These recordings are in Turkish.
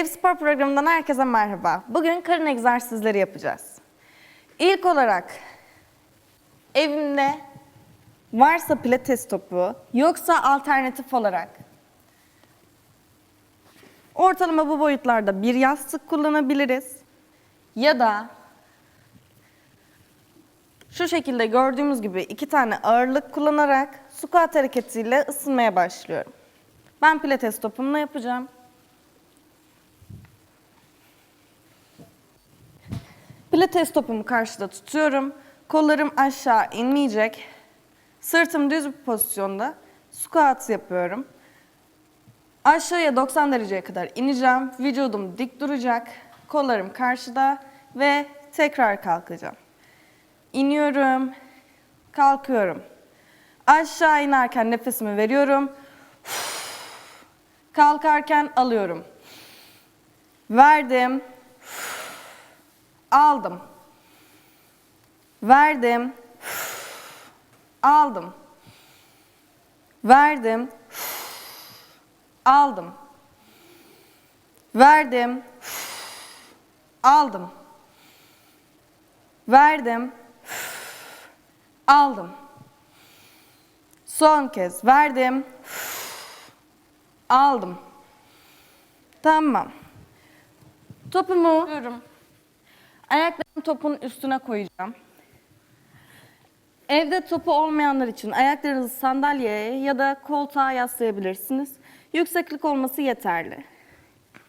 Ev Spor programından herkese merhaba. Bugün karın egzersizleri yapacağız. İlk olarak evimde varsa pilates topu, yoksa alternatif olarak ortalama bu boyutlarda bir yastık kullanabiliriz. Ya da şu şekilde gördüğümüz gibi iki tane ağırlık kullanarak squat hareketiyle ısınmaya başlıyorum. Ben pilates topumla yapacağım. Pilates topumu karşıda tutuyorum. Kollarım aşağı inmeyecek. Sırtım düz bir pozisyonda squat yapıyorum. Aşağıya 90 dereceye kadar ineceğim. Vücudum dik duracak. Kollarım karşıda ve tekrar kalkacağım. İniyorum. Kalkıyorum. Aşağı inerken nefesimi veriyorum. Kalkarken alıyorum. Verdim. Aldım. Verdim. Aldım. Verdim. Aldım. Verdim. Aldım. Verdim. Aldım. Son kez verdim. Aldım. Tamam. Topumu Ayaklarımı topun üstüne koyacağım. Evde topu olmayanlar için ayaklarınızı sandalyeye ya da koltuğa yaslayabilirsiniz. Yükseklik olması yeterli.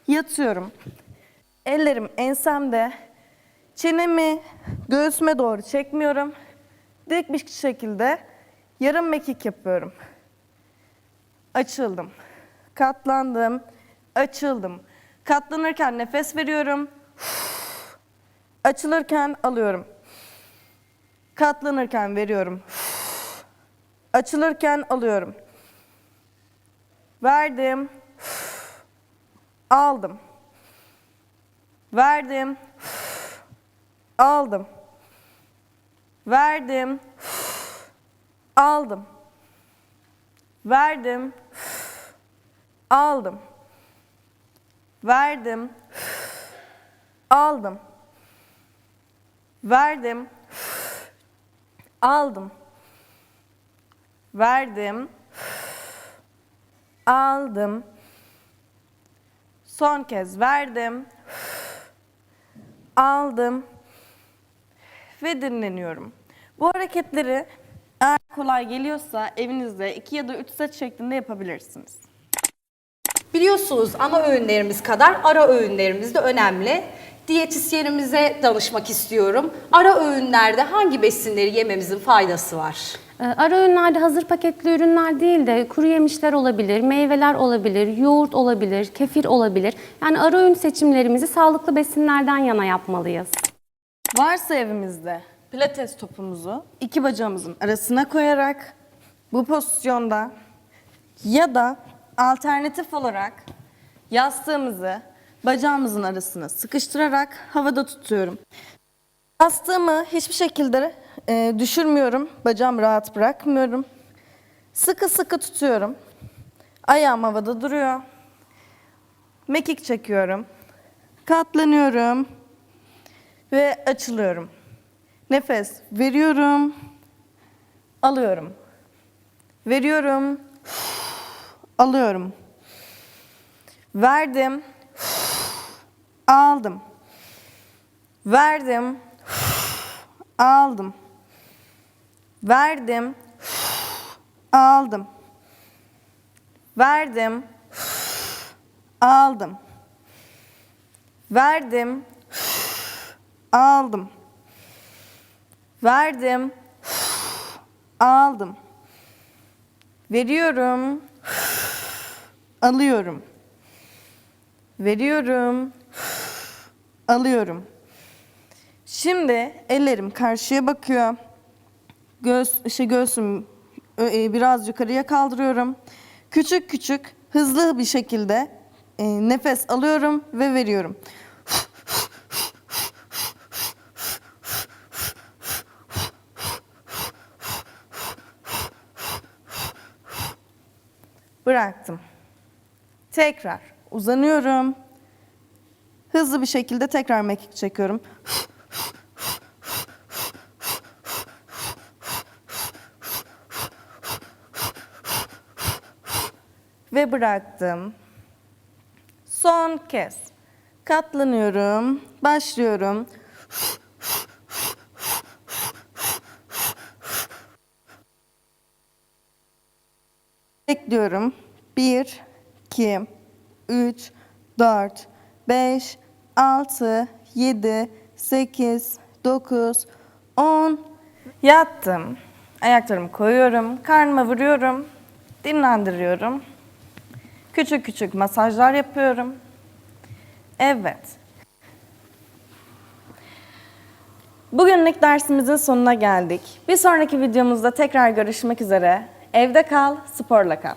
Yatıyorum. Ellerim ensemde. Çenemi göğsüme doğru çekmiyorum. Dik bir şekilde yarım mekik yapıyorum. Açıldım. Katlandım. Açıldım. Katlanırken nefes veriyorum. Açılırken alıyorum. Katlanırken veriyorum. Açılırken alıyorum. Verdim. Aldım. Verdim. Aldım. Verdim. Aldım. Verdim. Aldım. Verdim. Aldım. Verdim. Aldım. Verdim. Aldım. Son kez verdim. Aldım. Ve dinleniyorum. Bu hareketleri eğer kolay geliyorsa evinizde 2 ya da 3 set şeklinde yapabilirsiniz. Biliyorsunuz ana öğünlerimiz kadar ara öğünlerimiz de önemli. Diyetisyenimize danışmak istiyorum. Ara öğünlerde hangi besinleri yememizin faydası var? Ee, Ara öğünlerde hazır paketli ürünler değil de kuru yemişler olabilir, meyveler olabilir, yoğurt olabilir, kefir olabilir. Yani ara öğün seçimlerimizi sağlıklı besinlerden yana yapmalıyız. Varsa evimizde pilates topumuzu iki bacağımızın arasına koyarak bu pozisyonda ya da alternatif olarak yastığımızı bacağımızın arasına sıkıştırarak havada tutuyorum. Yastığımı hiçbir şekilde e, düşürmüyorum. Bacağımı rahat bırakmıyorum. Sıkı sıkı tutuyorum. Ayağım havada duruyor. Mekik çekiyorum. Katlanıyorum ve açılıyorum. Nefes veriyorum, alıyorum. Veriyorum, alıyorum. Verdim, aldım. Verdim, aldım. Verdim, aldım. Verdim, aldım. Verdim, aldım. Verdim. Aldım. Veriyorum. Alıyorum. Veriyorum. Alıyorum. Şimdi ellerim karşıya bakıyor. Göğüs, şey göğsüm e, biraz yukarıya kaldırıyorum. Küçük küçük hızlı bir şekilde e, nefes alıyorum ve veriyorum. Bıraktım. Tekrar uzanıyorum. Hızlı bir şekilde tekrar mekik çekiyorum. Ve bıraktım. Son kez. Katlanıyorum. Başlıyorum. Bekliyorum. 1, 2, 3, 4, 5, 6, 7, 8, 9, 10. Yattım. Ayaklarımı koyuyorum. Karnıma vuruyorum. Dinlendiriyorum. Küçük küçük masajlar yapıyorum. Evet. Bugünlük dersimizin sonuna geldik. Bir sonraki videomuzda tekrar görüşmek üzere. Evde kal, sporla kal.